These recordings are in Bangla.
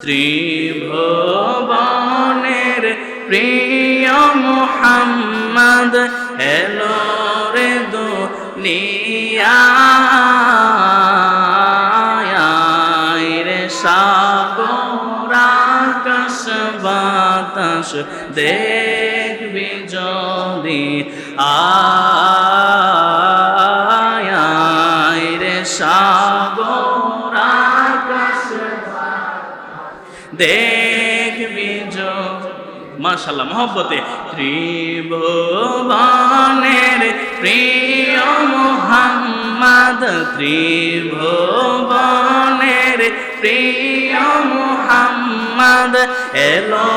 ত্রিভুবনের প্রিয় মোহাম্মদ এলো রে দুনিয়ায়। রে সাগর আকাশ বাতাস দেখবি যদি আয় দেখবি মাশাল্লাহ মহব্বতে। ত্রিভুবনের প্রিয় মোহাম্মদ, ত্রিভুবনের প্রিয় মোহাম্মদ, এলো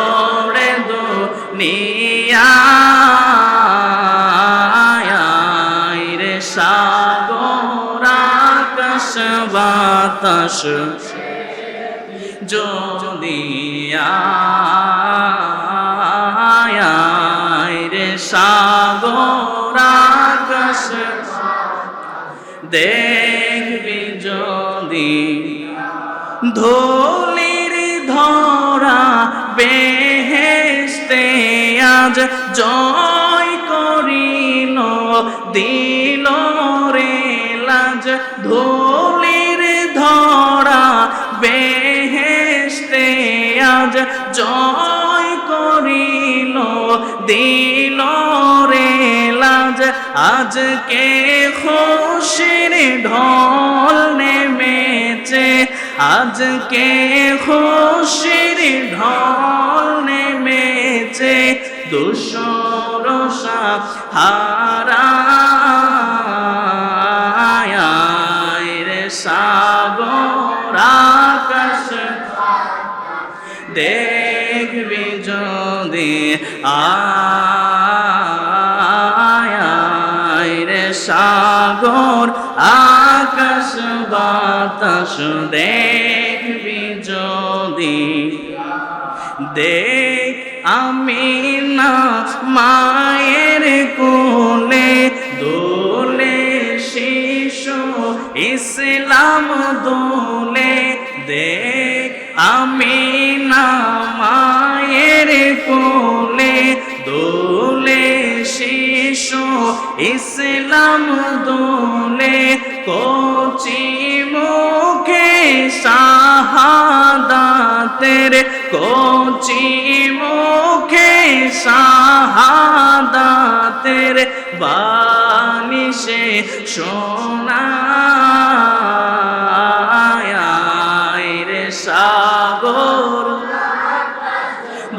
রে দুনিয়ায় রে সাগর, আকাশ, বাতাস। আয় রে সাগর দেখবি যদি ধুলির ধরা বেহেস্তে আজ জয় করিল, দিল রে লাজ, ধুলির ধরা জয় করিল, দিল রে লাজ। আজকে খুশির ঢল নেমেছে, আজকে খুশির ঢল নেমেছে। দুশরসা হারায় রে সাগর আকাশ। দেখবি যদি সাগর, আকাশ বাতাস দেখবি যদি দেখ আমি না মায়ের কোলে, দোলে শিশু ইসলাম দোলে, দেখ আমি না মায়ের কোলে দোলে শিশু ইসলাম দোলে কোচি মুখে শাহাদাতের কোচি মুখে শাহাদাতের বালিশে সোনায়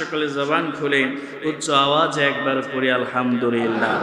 সকলে জবান খুলে উচ্চ আওয়াজে একবার পড়ি আলহামদুলিল্লাহ।